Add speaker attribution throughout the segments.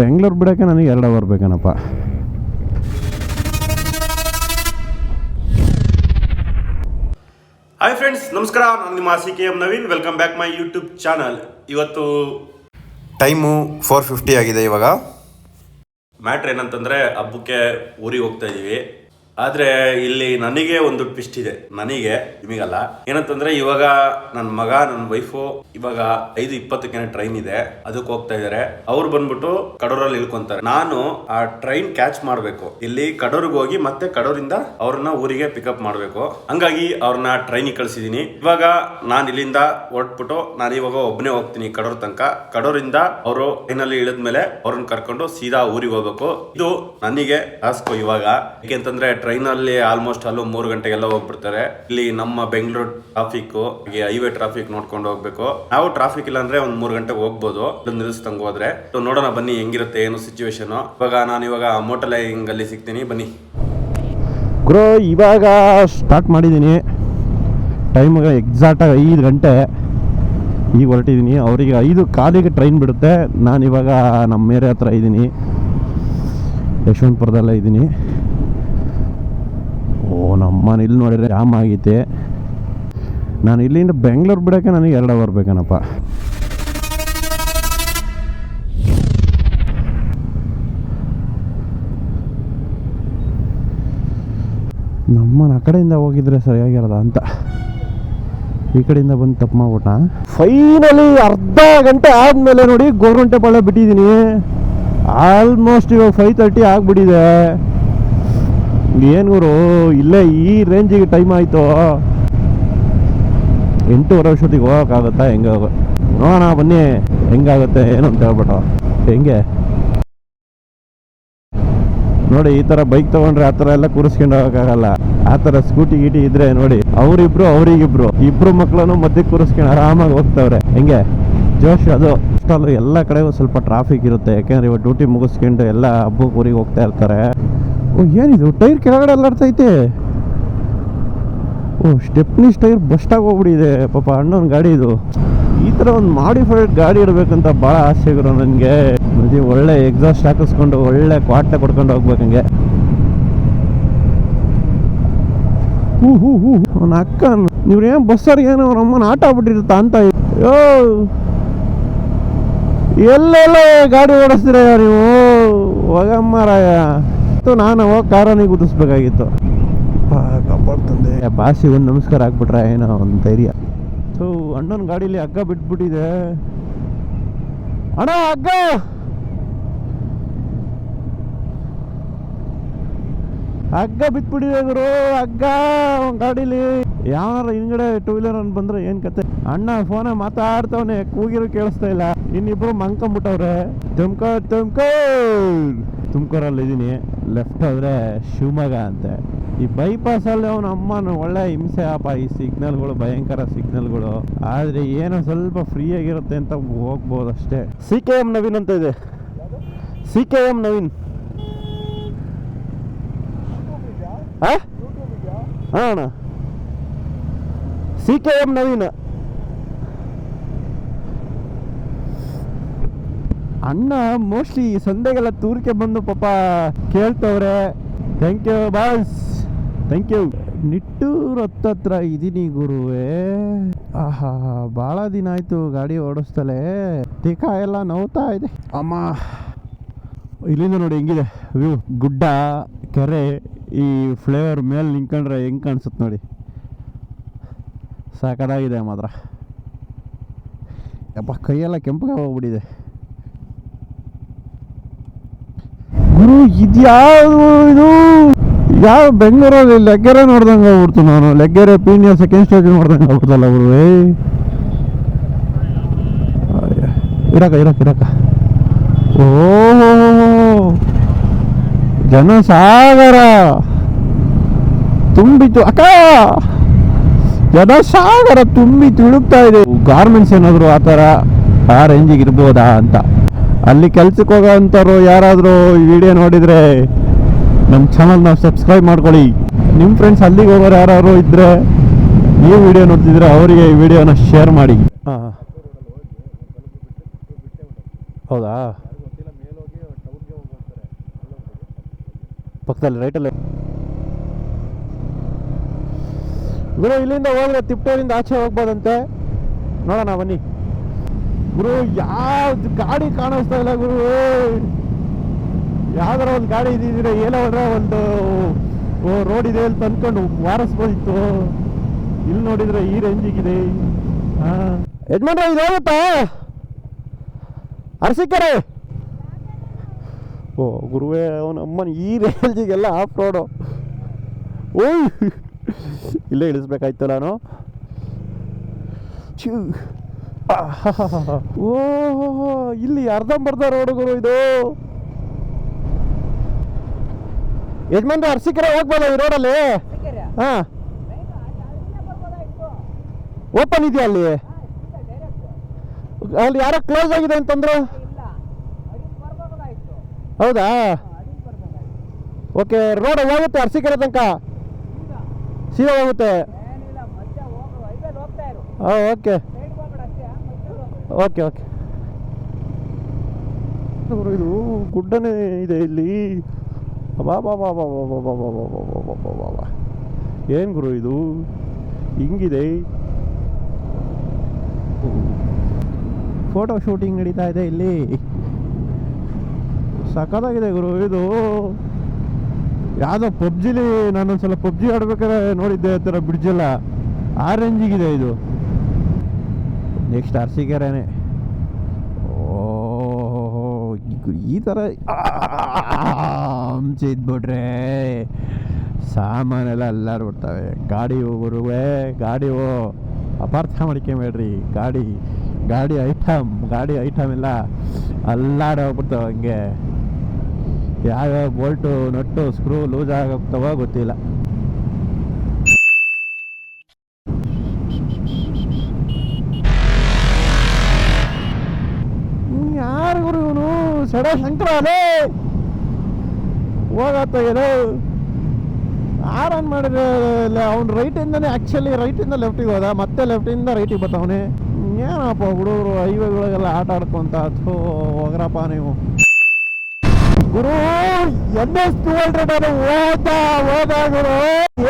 Speaker 1: ಬೆಂಗಳೂರು ಬಿಡೋಕ್ಕೆ ನನಗೆ ಎರಡು hour ಬೇಕನಪ್ಪ.
Speaker 2: Hi friends ನಮಸ್ಕಾರ. ನಾನು ನಿಮ್ಮ C K M Naveen. Welcome back my YouTube channel ಇವತ್ತು
Speaker 3: ಟೈಮು ಫೋರ್ ಫಿಫ್ಟಿ ಆಗಿದೆ ಇವಾಗ.
Speaker 2: ಮ್ಯಾಟ್ರ್ ಏನಂತಂದರೆ ಹಬ್ಬಕ್ಕೆ ಊರಿಗೆ ಹೋಗ್ತಾ ಇದೀವಿ. ಆದ್ರೆ ಇಲ್ಲಿ ನನಗೆ ಒಂದು ಟ್ವಿಸ್ಟ್ ಇದೆ. ನನಗೆ, ನಿಮಗಲ್ಲ. ಏನಂತಂದ್ರೆ ಇವಾಗ ನನ್ನ ಮಗ ನನ್ನ ವೈಫು ಇವಾಗ ಐದು ಇಪ್ಪತ್ತಕ್ಕೆ ಟ್ರೈನ್ ಇದೆ. ಅದಕ್ಕೆ ಹೋಗ್ತಾ ಇದಾರೆ. ಅವ್ರು ಬಂದ್ಬಿಟ್ಟು ಕಡೂರಲ್ಲಿ ಇಳ್ಕೊಂತಾರೆ. ನಾನು ಆ ಟ್ರೈನ್ ಕ್ಯಾಚ್ ಮಾಡ್ಬೇಕು. ಇಲ್ಲಿ ಕಡೂರ್ಗೆ ಹೋಗಿ ಮತ್ತೆ ಕಡೂರಿಂದ ಅವ್ರನ್ನ ಊರಿಗೆ ಪಿಕಪ್ ಮಾಡ್ಬೇಕು. ಹಂಗಾಗಿ ಅವ್ರನ್ನ ಟ್ರೈನಿಗೆ ಕಳ್ಸಿದೀನಿ. ಇವಾಗ ನಾನು ಇಲ್ಲಿಂದ ಹೊರಟ್ಬಿಟ್ಟು ನಾನು ಇವಾಗ ಒಬ್ಬನೇ ಹೋಗ್ತೀನಿ ಕಡೂರ್ ತನಕ. ಕಡೂರಿಂದ ಅವರು ಟ್ರೈನಲ್ಲಿ ಇಳಿದ್ಮೇಲೆ ಅವ್ರನ್ನ ಕರ್ಕೊಂಡು ಸೀದಾ ಊರಿಗೆ ಹೋಗ್ಬೇಕು. ಇದು ನನಗೆ ಆಸ್ಕೋ ಇವಾಗ. ಯಾಕೆಂತಂದ್ರೆ ಟ್ರೈನ್ ಅಲ್ಲಿ ಆಲ್ಮೋಸ್ಟ್ ಅಲ್ಲೂ ಮೂರು ಗಂಟೆಗೆಲ್ಲ ಹೋಗ್ಬಿಡ್ತಾರೆ. ಇಲ್ಲಿ ನಮ್ಮ ಬೆಂಗಳೂರು ಟ್ರಾಫಿಕ್ ಹೈವೇ ಟ್ರಾಫಿಕ್ ನೋಡ್ಕೊಂಡು ಹೋಗ್ಬೇಕು. ನಾವು ಟ್ರಾಫಿಕ್ ಇಲ್ಲ ಅಂದ್ರೆ ಒಂದ್ ಮೂರು ಗಂಟೆಗೆ ಹೋಗ್ಬೋದು. ಇಲ್ಲಿ ನಿಲ್ಲಿಸ್ದಂಗ್ ಹೋದ್ರೆ ನೋಡೋಣ ಬನ್ನಿ ಹೆಂಗಿರುತ್ತೆ, ಏನು ಸಿಚುವೇಶನ್ ಇವಾಗ ನಾನು ಇವಾಗ ಮೋಟಲೈಂಗ್ ಅಲ್ಲಿ ಸಿಗ್ತೀನಿ, ಬನ್ನಿ.
Speaker 1: ಗುರು, ಇವಾಗ ಸ್ಟಾರ್ಟ್ ಮಾಡಿದ್ದೀನಿ. ಎಕ್ಸಾಕ್ಟ್ ಎಕ್ಸಾಕ್ಟಾಗಿ ಐದು ಗಂಟೆ. ಈಗ ಹೊರಟಿದ್ದೀನಿ. ಅವರಿಗೆ ಐದು ಕಾಲಿಗೆ ಟ್ರೈನ್ ಬಿಡುತ್ತೆ. ನಾನು ಇವಾಗ ನಮ್ಮ ಮೇರೆ ಹತ್ರ ಇದ್ದೀನಿ ಯಶವಂತಪುರದಲ್ಲೇ ಇದ್ದೀನಿ ಓ ನಮ್ಮ ಇಲ್ಲಿ ನೋಡಿದ್ರೆ ಜಾಮ್ ಆಗೈತೆ. ನಾನು ಇಲ್ಲಿಂದ ಬೆಂಗಳೂರು ಬಿಡೋಕೆ ನನಗೆ ಎರಡು ಅವರ್ ಬೇಕನಪ್ಪ. ನಮ್ಮನ ಆ ಕಡೆಯಿಂದ ಹೋಗಿದ್ರೆ ಸರಿಯಾಗಿರೋದ ಅಂತ. ಈ ಕಡೆಯಿಂದ ಬಂದು ತಪ್ಪು ಮಾಡ್ಬಿಟ್ಟ ಫೈನಲಿ ಅರ್ಧ ಗಂಟೆ ಆದಮೇಲೆ ನೋಡಿ ಗೋರ್ಮೆಂಟ್ ಬಳ್ಳ ಬಿಟ್ಟಿದ್ದೀನಿ. ಆಲ್ಮೋಸ್ಟ್ ಇವಾಗ ಫೈವ್ ತರ್ಟಿ ಆಗಿಬಿಟ್ಟಿದೆ. ಏನು ಗುರು? ಇಲ್ಲೇ ಈ ರೇಂಜಿಗೆ ಟೈಮ್ ಆಯಿತು. ಎಂಟೂವರೆ ವರ್ಷದಿಗೆ ಹೋಗೋಕ್ಕಾಗುತ್ತಾ? ಹೆಂಗೆ ನೋಡೋಣ, ಬನ್ನಿ. ಹೆಂಗಾಗುತ್ತೆ, ಏನು ಅಂತ ಹೇಳ್ಬಿಟ್ಟು. ಹೆಂಗೆ? ನೋಡಿ, ಈ ತರ ಬೈಕ್ ತಗೊಂಡ್ರೆ ಆ ಥರ ಎಲ್ಲ ಕೂರಿಸ್ಕೊಂಡು ಹೋಗೋಕ್ಕಾಗಲ್ಲ. ಆ ಥರ ಸ್ಕೂಟಿ ಗೀಟಿ ಇದ್ರೆ ನೋಡಿ, ಅವರಿಬ್ರು, ಅವರಿಗಿಬ್ರು. ಇಬ್ರು ಮಕ್ಳನ್ನು ಮಧ್ಯಕ್ಕೆ ಕೂರಿಸ್ಕೊಂಡು ಆರಾಮಾಗಿ ಹೋಗ್ತಾವ್ರೆ. ಹೆಂಗೆ? ಜೋಶ್ ಅದು ಎಲ್ಲ ಕಡೆಗೂ ಸ್ವಲ್ಪ ಟ್ರಾಫಿಕ್ ಇರುತ್ತೆ. ಯಾಕೆಂದ್ರೆ ಇವಾಗ ಡ್ಯೂಟಿ ಮುಗಿಸ್ಕೊಂಡು ಎಲ್ಲ ಹಬ್ಬಕ್ಕೆ ಊರಿಗೆ ಹೋಗ್ತಾ ಇರ್ತಾರೆ. ಓ, ಏನಿದು? ಟೈರ್ ಕೆಳಗಡೆ ಎಲ್ಲಾಡ್ತೈತೆ ಓ ಸ್ಟೆಪ್ನಿ ಟೈರ್ ಬಸ್ಟಾಗಿ ಹೋಗ್ಬಿಟ್ಟಿದೆ. ಪಾಪ ಅಣ್ಣನ ಗಾಡಿ ಇದು. ಈ ಥರ ಒಂದು ಮಾಡಿಫೈಡ್ ಗಾಡಿ ಇಡಬೇಕಂತ ಭಾಳ ಆಸೆ ಇರೋ ನನಗೆ. ಒಳ್ಳೆ ಎಕ್ಸಾಸ್ಟ್ ಹಾಕಿಸ್ಕೊಂಡು ಒಳ್ಳೆ ಕ್ವಾಟ್ಲೆ ಕೊಡ್ಕೊಂಡು ಹೋಗ್ಬೇಕಂಗೆ ಹೂ ಹೂ ಹೂ ಅವನ ಅಕ್ಕ ನೀವ್ರೇನು ಬಸ್ಸವ್ರಿಗೆ ಏನೋ ಅವ್ರ ಅಮ್ಮನ ಆಟ ಆಗ್ಬಿಟ್ಟಿರುತ್ತಾ ಅಂತ. ಯೋ ಎಲ್ಲೆಲ್ಲ ಗಾಡಿ ಓಡಿಸ್ತೀರ ನೀವು? ಹೋಗಮ್ಮರಾಯ. ನಾನು ಹೋಗಿ ಕಾರನಿಗೆ ಗುದಿಸ್ಬೇಕಾಗಿತ್ತು ಕಾಪಾಡ್ತಂದೆ ಬಾಸಿ ಒಂದು ನಮಸ್ಕಾರ ಹಾಕ್ಬಿಟ್ರೆ ಏನೋ ಒಂದು ಧೈರ್ಯ. ಸೊ ಅಣ್ಣನ ಗಾಡೀಲಿ ಹಗ್ಗ ಬಿಟ್ಬಿಟ್ಟಿದೆ. ಅಣ್ಣ ಹಗ್ಗ! ಹಗ್ಗ ಗುರು ಹಗ್ಗ ಗಾಡೀಲಿ. ಯಾವಾರ ಹಿಂದ್ಗಡೆ ಟೂ ವೀಲರ್ ಬಂದ್ರೆ ಏನು ಕತೆ? ಅಣ್ಣ ಫೋನ ಮಾತಾಡ್ತವನೆ ಕೂಗಿರೋ ಕೇಳಿಸ್ತಾ ಇಲ್ಲ. ಇನ್ನಿಬ್ರು ಮಂಕೊಂಬಿಟ್ಟವ್ರೆ ತುಮ್ಕೋ ತುಮ್ಕೋ ತುಮ್ಕೂರಲ್ಲಿ ಇದ್ದೀನಿ ಲೆಫ್ಟ್ ಹೋದ್ರೆ ಶಿವಮೊಗ್ಗ ಅಂತೆ. ಈ ಬೈಪಾಸ್ ಅಲ್ಲಿ ಅವನ ಅಮ್ಮನ ಒಳ್ಳೆ ಹಿಂಸೆ ಅಪ್ಪ ಈ ಸಿಗ್ನಲ್ಗಳು ಭಯಂಕರ ಸಿಗ್ನಲ್ಗಳು ಆದ್ರೆ ಏನೋ ಸ್ವಲ್ಪ ಫ್ರೀ ಆಗಿರುತ್ತೆ ಅಂತ ಹೋಗ್ಬೋದು ಅಷ್ಟೇ. ಸಿ ಕೆ ಎಂ ನವೀನ್ ಅಂತ ಇದೆ. C K M Naveen. ಹಾ ಹಾ ಅಣ್ಣ. C K M Naveen. ಅಣ್ಣ ಮೋಸ್ಟ್ಲಿ ಸಂದೆಗೆಲ್ಲ ತೂರಿಕೆ ಬಂದು ಪಾಪ ಕೇಳ್ತವ್ರೆ. Thank you boss thank you Nittur ಹತ್ತತ್ರ ಇದೀನಿ ಗುರುವೇ. ಆಹಾ ಭಾಳ ದಿನ ಆಯ್ತು ಗಾಡಿ ಓಡಿಸ್ತಲೇ. ತಿಕ ಎಲ್ಲ ನೋವ್ತಾ ಇದೆ. ಅಮ್ಮ, ಇಲ್ಲಿಂದ ನೋಡಿ ಹೆಂಗಿದೆ ವ್ಯೂ ಗುಡ್ಡ, ಕೆರೆ, ಈ ಫ್ಲೇವರ್ ಮೇಲೆ ನಿಂತ್ಕೊಂಡ್ರೆ ಹೆಂಗೆ ಕಾಣಿಸುತ್ತೆ ನೋಡಿ. ಸಾಕಡಾಗಿದೆ ಮಾತ್ರ. ಯಪ್ಪ, ಕೈಯೆಲ್ಲ ಕೆಂಪಗೆ ಹೋಗ್ಬಿಟ್ಟಿದೆ. ಗುರು ಇದ್ಯಾವುದು ಇದು? ಯಾವ ಬೆಂಗಳೂರಲ್ಲಿ ಲೆಗ್ಗೆರೆ ನೋಡ್ದಂಗೆ ಆಗ್ಬಿಡ್ತು ನಾನು. ಲೆಗ್ಗೆರೆ ಪೀನಿಯರ್ ಸೆಕೆಂಡ್ ಸ್ಟೇಜ್ ನೋಡ್ದಂಗೆ ಆಗ್ಬಿಡ್ತಲ್ಲ ಗುರು, ಏ. ಇರಕ ಇರಕ ಇರಕ ಓ ಜನಸಾಗರ. ತುಂಬಿತು ಅಕ್ಕ! ಜನಸಾಗರ ತುಂಬಿ ತುಳುಕ್ತಾ ಇದೆ. ಗಾರ್ಮೆಂಟ್ಸ್ ಏನಾದ್ರು ಆ ಥರ ಆ ರೇಂಜಿಗೆ ಇರ್ಬೋದಾ ಅಂತ. ಅಲ್ಲಿ ಕೆಲ್ಸಕ್ಕೆ ಹೋಗೋಂಥವ್ರು ಯಾರಾದರೂ ಈ ವಿಡಿಯೋ ನೋಡಿದರೆ ನಮ್ಮ ಚಾನಲ್ನ ಸಬ್ಸ್ಕ್ರೈಬ್ ಮಾಡ್ಕೊಳ್ಳಿ. ನಿಮ್ಮ ಫ್ರೆಂಡ್ಸ್ ಅಲ್ಲಿಗೆ ಹೋಗೋರು ಯಾರಾದರೂ ಇದ್ದರೆ ಈ ವಿಡಿಯೋ ನೋಡ್ತಿದ್ರೆ ಅವರಿಗೆ ಈ ವಿಡಿಯೋನ ಶೇರ್ ಮಾಡಿ. ಹಾಂ. ಹೌದಾ? ಪಕ್ಕದಲ್ಲಿ ರೈಟಲ್ಲಿ ಗುರು, ಇಲ್ಲಿಂದ ಹೋದ್ರೆ ತಿಪ್ಪೋರಿಂದ ಆಚೆ ಹೋಗ್ಬೋದಂತೆ. ನೋಡೋಣ, ಬನ್ನಿ. ಗುರು, ಯಾವ್ದು ಗಾಡಿ ಕಾಣಿಸ್ತಾ ಇಲ್ಲ ಗುರು? ಯಾವ್ದಾರ ಒಂದು ಗಾಡಿ ಇದ್ದಿದ್ರೆ ಏನೋ ಒಂದು ರೋಡ್ ಇದೆ ಅಂತ ಅನ್ಕೊಂಡು ವಾರಿಸ್ಬೋದಿತ್ತು. ಇಲ್ಲಿ ನೋಡಿದ್ರೆ ಈ ರೇಂಜಿಗಿದೆ ಯಜಮಾನ್ರ, ಇದು ಹೋಗುತ್ತಾ ಅರಸಿಕೆರೆ. ಓ, ಗುರುವೇ, ಅವನ ಅಮ್ಮನ ಈ ರೇಂಜಿಗೆಲ್ಲ ಆಫ್ ರೋಡು ಓಯ್! ಇಲ್ಲೇ ಇಳಿಸ್ಬೇಕಾಯ್ತು ನಾನು? ಛೂ. ಆಹಾಹಾಹಾ. ಓ ಇಲ್ಲಿ ಅರ್ಧಂಬರ್ಧ ರೋಡುಗಳು ಇದು. ಯಜಮಾನ್ರ ಅರ್ಸಿಕೆರೆ ಹೋಗ್ಬೋದ ಈ ರೋಡಲ್ಲಿ? ಹಾ. ಓಪನ್ ಇದೆಯಾ ಅಲ್ಲಿ? ಅಲ್ಲಿ ಯಾರೋ ಕ್ಲೋಸ್ ಆಗಿದೆ ಅಂತಂದ್ರು? ಹೌದಾ? ಓಕೆ ರೋಡ್ ಹೋಗುತ್ತೆ ಅರ್ಸಿಕೆರೆ ತನಕ? ಸೀದಾ ಹೋಗುತ್ತೆ? ಹಾಂ ಓಕೆ ಓಕೆ ಓಕೆ ಇದು ಗುಡ್ಡನೇ ಇದೆ ಇಲ್ಲಿ ಬಾ ಬಾ ಬಾ ಬಾ ಬಾ ಬಾ ಬಾ ಬಾ ಬಾ ಏನು ಗುರು ಇದು ಹಿಂಗಿದೆ ಫೋಟೋ ಶೂಟಿಂಗ್ ನಡೀತಾ ಇದೆ ಇಲ್ಲಿ ಸಖತ್ತಾಗಿದೆ ಗುರು ಇದು ಯಾವುದೋ ಪಬ್ಜಿಲಿ ನಾನೊಂದ್ಸಲ ಪಬ್ಜಿ ಆಡ್ಬೇಕಾದ್ರೆ ನೋಡಿದ್ದೆ ಆ ಥರ ಬ್ರಿಡ್ಜೆಲ್ಲ ಆ ರೇಂಜಿಗಿದೆ ಇದು ನೆಕ್ಸ್ಟ್ ಅರ್ಸಿಕೆರೆನೆ ಓಹೋ ಈ ಥರ ಹಂಚಿದ್ಬಿಟ್ರೆ ಸಾಮಾನೆಲ್ಲ ಬಿಡ್ತವೆ ಗಾಡಿ ಬರುವೆ ಗಾಡಿ ಓ ಅಪಾರ್ಥ ಮಾಡ್ಕೊಂಬೇಡ್ರಿ ಗಾಡಿ ಗಾಡಿ ಐಟಮ್ ಗಾಡಿ ಐಟಮ್ ಎಲ್ಲ ಅಲ್ಲಾಡೋಗ್ಬಿಡ್ತಾವೆ ಹಂಗೆ ಯಾವ್ಯಾವ ಬೋಲ್ಟು ನಟ್ಟು ಸ್ಕ್ರೂ ಲೂಸ್ ಆಗೋಗ್ತಾವ ಗೊತ್ತಿಲ್ಲ. ಸಡ ಶಂಕರ ಅದೇ ಹೋಗತ್ತ ಏನೋ ಆರನ್ ಮಾಡಿದ್ರೆ ಅವ್ನು ರೈಟಿಂದನೇ ಆ್ಯಕ್ಚುಲಿ ರೈಟಿಂದ ಲೆಫ್ಟಿಗೆ ಹೋದ, ಮತ್ತೆ ಲೆಫ್ಟಿಂದ ರೈಟಿಗೆ ಬರ್ತಾವನೆ ಏನಪ್ಪ ಹುಡುಗರು ಹೈವೇಗಳಿಗೆಲ್ಲ ಆಟ ಆಡ್ಕೊಂತ ಹೋಗ್ರಪ್ಪ ನೀವು. ಗುರು ಎನ್ ಎಸ್ ಟೂ ಹಂಡ್ರೆಡ್ ಅದು ಓದ ಓದ ಗುರು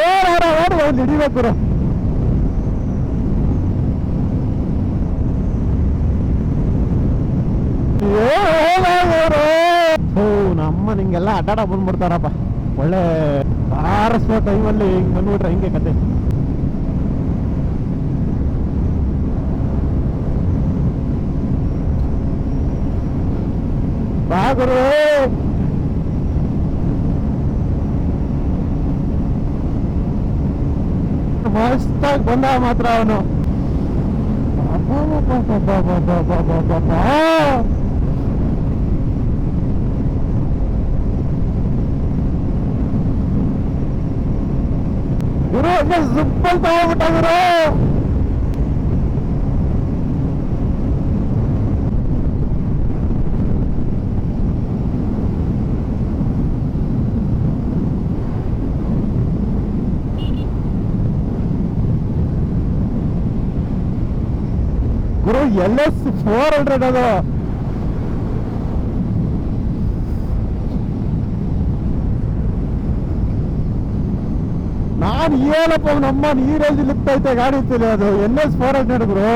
Speaker 1: ಏನಾರ ಒಂದು ಹಿಡಿಬೇಕು ಗುರು. ಅಮ್ಮ ಹಿಂಗೆಲ್ಲ ಅಡ್ಡಾಡ ಬಂದ್ಬಿಡ್ತಾರಪ್ಪ. ಒಳ್ಳೆ ಬಾರಿಸುವ ಟೈಮಲ್ಲಿ ಹಿಂಗೆ ಬಂದ್ಬಿಟ್ರೆ ಹಿಂಗೆ ಕತೆ. ಬಾಗುರು ಮಸ್ತಾಗಿ ಬಂದ ಮಾತ್ರ ಅವನು. ಬಾಬಾ ಬಾಬಾ ಬಾಬಾ ಬಾಬಾ ಬಾಬಾ ಬಾಬಾ ಗುರು ಹಂಗೆ ಸುಪ್ಪಲ್ ತಗೋಬಿಟ್ಟ ಗುರು ಗುರು ಎಲ್ ಎಸ್ ಫೋರ್ ಹಂಡ್ರೆಡ್ ಅದು ನಾನು ಏನಪ್ಪ ನಮ್ಮ ನೀರಲ್ಲಿ ಲಿಪ್ತೈತೆ ಗಾಡಿ ಇತ್ತಿಲ್ಲ ಅದು ಎನ್ ಎಸ್ ಫೋರ್ ಹಂಡ್ರೆಡ್ ಗುರು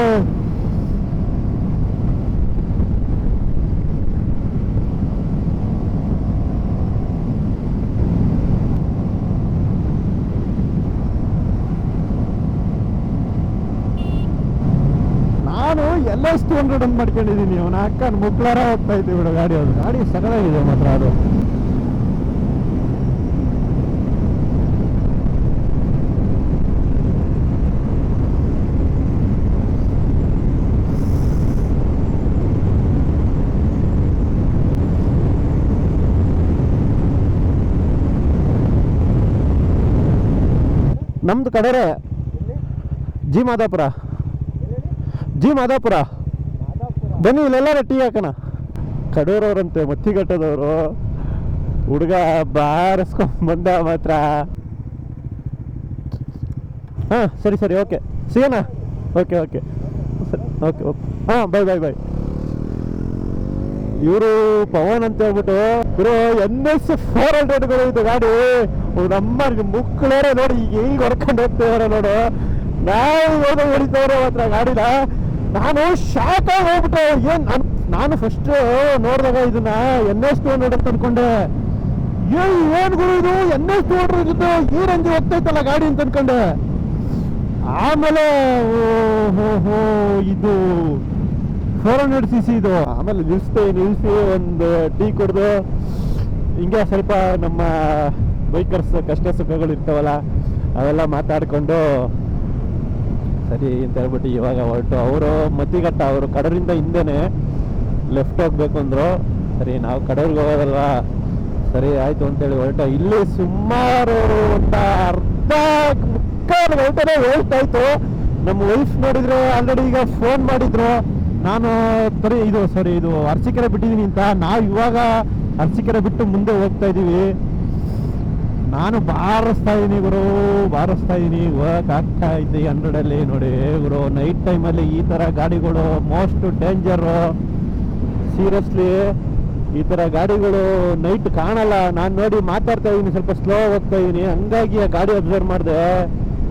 Speaker 1: ನಾನು ಎಲ್ ಎಸ್ ಟು ಹಂಡ್ರೆಡ್ ಅಂತ ಮಾಡ್ಕೊಂಡಿದ್ದೀನಿ ಅವನ ಅಕ್ಕ ಮುಕ್ಳಾರ ಹೋಗ್ತಾ ಇದ್ದೀವಿ ಬಿಡು ಗಾಡಿ ಅದು ಗಾಡಿ ಸಗದಾಗಿದೆ ಮಾತ್ರ ಅದು ನಮ್ದು ಕಡೆರೆ ಜಿ ಮಾದಾಪುರ. ಜಿ ಮಾದಾಪುರ. ಬನ್ನಿ, ಇಲ್ಲೆಲ್ಲಾರ ಟೀ ಹಾಕೋಣ. ಕಡೂರವ್ರಂತೆ ಮತ್ತಿಘಟ್ಟದವರು ಹುಡುಗ ಬಾರಿಸ್ಕೊಂಬಂದ ಮಾತ್ರ. ಹಾಂ, ಸರಿ ಸರಿ, ಓಕೆ. ಸಿಗೋಣ? Okay okay. Okay okay. ಹಾಂ, ಬಾಯ್ ಬಾಯ್ ಬಾಯ್. ಇವರು ಪವನ್ ಅಂತ ಹೇಳ್ಬಿಟ್ಟು ಇವರು ಎನ್ ಎಸ್ ಫೋರ್ ಹಂಡ್ರೆಡ್ಗಳು ಇದು ಗಾಡಿ. ನಮ್ಮ ಮುಕ್ಕಳೇ ನೋಡಿ, ಈಗ ಈಗ ಹೊರ್ಕೊಂಡು ಹೋಗ್ತಿದಾರೆ ನೋಡು. ನಾವು ಹೋದ ಹೊಡಿತವ್ರೆ ಮಾತ್ರ ಗಾಡಿನ. ನಾನು ಶಾಕ್ ಆಗಿ ಹೋಗ್ಬಿಟ್ಟು, ಏನ್ ನಾನ್- ಫಸ್ಟ್ ನೋಡಿದಾಗ ಇದನ್ನ ಎನ್ ಎಸ್ ಟು ಹಂಡ್ರೆಡ್ ಅಂತ ಅನ್ಕೊಂಡೆ. ಏ, ಏನ್ ಗುರು ಇದು? ಎನ್ ಎಸ್ ಟು ಹಂಡ್ರೆಡ್ ಜೊತೆ ಈ ಹೋಗ್ತೈತಲ್ಲ ಗಾಡಿ ಅಂತ ಅನ್ಕೊಂಡೆ. ಆಮೇಲೆ ಓ ಹೋ ಹೋ ಇದು ಫೋರ್ ಹಂಡ್ರೆಡ್ ಸಿ ಸಿ ಇದು. ಆಮೇಲೆ ನಿಲ್ಸ್ತೆ ನಿಲ್ಸಿ ಒಂದು ಟೀ ಕುಡಿದು, ಹಿಂಗೆ ಸ್ವಲ್ಪ ನಮ್ಮ ಬೈಕರ್ಸ್ ಕಷ್ಟ ಸುಖಗಳು ಇರ್ತಾವಲ್ಲ, ಅವೆಲ್ಲ ಮಾತಾಡಿಕೊಂಡು, ಸರಿ ಅಂತ ಹೇಳ್ಬಿಟ್ಟು ಇವಾಗ ಹೊರಟು. ಅವರು ಮತ್ತಿಗಟ್ಟ, ಅವರು ಕಡರಿಂದ ಹಿಂದೆನೆ ಲೆಫ್ಟ್ ಹೋಗ್ಬೇಕು ಅಂದರು. ಸರಿ, ನಾವು ಕಡವ್ರಿಗೆ ಹೋಗೋದಲ್ವ? ಸರಿ, ಆಯ್ತು ಅಂತೇಳಿ ಹೊರಟ. ಇಲ್ಲಿ ಸುಮಾರು ಒಂದು ಅರ್ಧ ಮುಕ್ಕಾಲು ಗಂಟೆನೇ ಆಯ್ತು ನಮ್ಮ ವೈಫ್ ನೋಡಿದ್ರೆ ಆಲ್ರೆಡಿ ಈಗ ಫೋನ್ ಮಾಡಿದ್ರು. ನಾನು ಬರೀ ಇದು, ಸಾರಿ, ಇದು ಅರ್ಸಿಕೆರೆ ಬಿಟ್ಟಿದ್ದೀನಿ ಅಂತ, ನಾವು ಇವಾಗ ಅರ್ಸಿಕೆರೆ ಬಿಟ್ಟು ಮುಂದೆ ಹೋಗ್ತಾ ಇದ್ದೀವಿ ನಾನು ಬಾರಿಸ್ತಾ ಇದ್ದೀನಿ ಗುರು, ಬಾರಿಸ್ತಾ ಇದ್ದೀನಿ ವರ್ಕ್ ಆಗ್ತಾ ಇದ್ದೆ ಹಂಡ್ರೆಡಲ್ಲಿ ನೋಡಿ ಗುರು ನೈಟ್ ಟೈಮಲ್ಲಿ ಈ ಥರ ಗಾಡಿಗಳು ಮೋಸ್ಟ್ ಡೇಂಜರು ಸೀರಿಯಸ್ಲಿ ಈ ಥರ ಗಾಡಿಗಳು ನೈಟ್ ಕಾಣಲ್ಲ. ನಾನು ನೋಡಿ ಮಾತಾಡ್ತಾ ಇದ್ದೀನಿ ಸ್ವಲ್ಪ ಸ್ಲೋ ಹೋಗ್ತಾ ಇದ್ದೀನಿ ಹಂಗಾಗಿ ಆ ಗಾಡಿ ಅಬ್ಸರ್ವ್ ಮಾಡಿದೆ.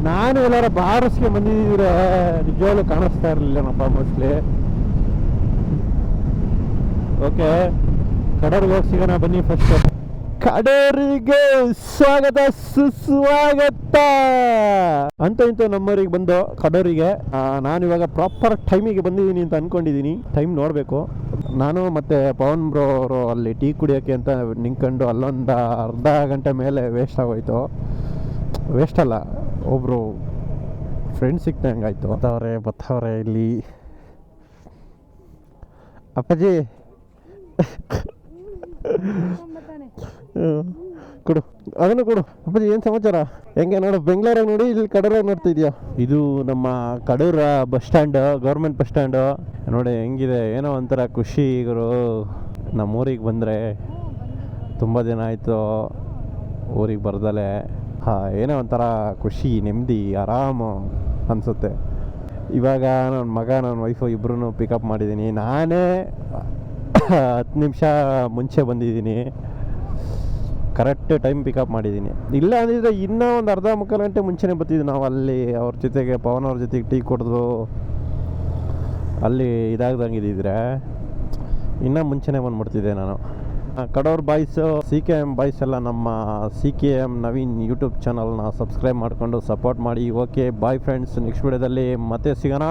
Speaker 1: ನಾನು ಎಲ್ಲಾರ ಬಾರಿಸ್ಕೆ ಬಂದಿದ್ದೀವಿ ನಿಜವಾಗ್ಲೂ ಕಾಣಿಸ್ತಾ ಇರಲಿಲ್ಲ ನಮ್ಮಪ್ಪ ಮೋಸ್ಟ್ಲಿ ಓಕೆ. ಕಡೂರಿಗೆ ಹೋಗಿ ಸಿಗೋಣ, ಬನ್ನಿ ಫಸ್ಟ್ ಕಡೂರಿಗೆ ಸ್ವಾಗತ, ಸುಸ್ವಾಗತ. ಅಂತ ಇಂತ ನಮ್ಮೂರಿಗೆ ಬಂದು ಕಡೂರಿಗೆ ಇವಾಗ ಪ್ರಾಪರ್ ಟೈಮಿಗೆ ಬಂದಿದ್ದೀನಿ ಅಂತ ಅನ್ಕೊಂಡಿದ್ದೀನಿ. ಟೈಮ್ ನೋಡಬೇಕು. ನಾನು ಮತ್ತೆ ಪವನ್ ಬ್ರೋ ಅವರು ಅಲ್ಲಿ ಟೀ ಕುಡಿಯೋಕ್ಕೆ ಅಂತ ನಿಂತ್ಕೊಂಡು ಅಲ್ಲೊಂದು ಅರ್ಧ ಗಂಟೆ ಮೇಲೆ ವೇಸ್ಟ್ ಆಗೋಯ್ತು. ವೇಸ್ಟ್ ಅಲ್ಲ ಒಬ್ಬರು ಫ್ರೆಂಡ್ ಸಿಕ್ತಂಗಾಯ್ತು ಬತ್ತವ್ರೆ ಬತ್ತವ್ರೆ ಇಲ್ಲಿ ಅಪ್ಪಾಜಿ. ಕೊಡು. ಅದನ್ನು ಕೊಡು. ಅಪ್ಪಾಜಿ, ಏನು ಸಮಾಚಾರ? ಹೆಂಗೆ ನೋಡು? ಬೆಂಗಳೂರಾಗ ನೋಡಿ, ಇಲ್ಲಿ ಕಡೂರಾಗ ನೋಡ್ತಾ ಇದೆಯಾ? ಇದು ನಮ್ಮ ಕಡೂರ bus stand, government bus stand. ನೋಡಿ, ಹೆಂಗಿದೆ? ಏನೋ ಒಂಥರ ಖುಷಿ, ಗುರು. ನಮ್ಮ ಊರಿಗೆ ಬಂದರೆ ತುಂಬ ದಿನ ಆಯಿತು ಊರಿಗೆ ಬರ್ದಲೆ. ಹಾಂ, ಏನೋ ಒಂಥರ ಖುಷಿ, ನೆಮ್ಮದಿ, ಆರಾಮು ಅನಿಸುತ್ತೆ. ಇವಾಗ ನನ್ನ ಮಗ ನನ್ನ ವೈಫು ಇಬ್ಬರೂ ಪಿಕಪ್ ಮಾಡಿದ್ದೀನಿ ನಾನೇ ಹತ್ತು ನಿಮಿಷ ಮುಂಚೆ ಬಂದಿದ್ದೀನಿ. ಕರೆಕ್ಟ್ ಟೈಮ್ ಪಿಕಪ್ ಮಾಡಿದ್ದೀನಿ. ಇಲ್ಲ ಅಂದಿದ್ರೆ ಇನ್ನೂ ಒಂದು ಅರ್ಧ ಮುಕ್ಕಾಲು ಗಂಟೆ ಮುಂಚೆನೇ ಬರ್ತಿದ್ವಿ ನಾವು ಅಲ್ಲಿ. ಅವ್ರ ಜೊತೆಗೆ ಪವನ್ ಅವ್ರ ಜೊತೆಗೆ ಟೀ ಕುಡಿದು ಅಲ್ಲಿ ಇದಾಗ್ದಂಗೆ ಇದ್ದಿದ್ರೆ ಇನ್ನೂ ಮುಂಚೆನೇ ಬಂದುಬಿಡ್ತಿದ್ದೆ ನಾನು. Kadur boys, C K M boys ಎಲ್ಲ ನಮ್ಮ C K M Naveen YouTube ಚಾನಲ್ನ ಸಬ್ಸ್ಕ್ರೈಬ್ ಮಾಡಿಕೊಂಡು ಸಪೋರ್ಟ್ ಮಾಡಿ. ಓಕೆ ಬಾಯ್ ಫ್ರೆಂಡ್ಸ್ ನೆಕ್ಸ್ಟ್ ವಿಡಿಯೋದಲ್ಲಿ ಮತ್ತೆ ಸಿಗೋಣ.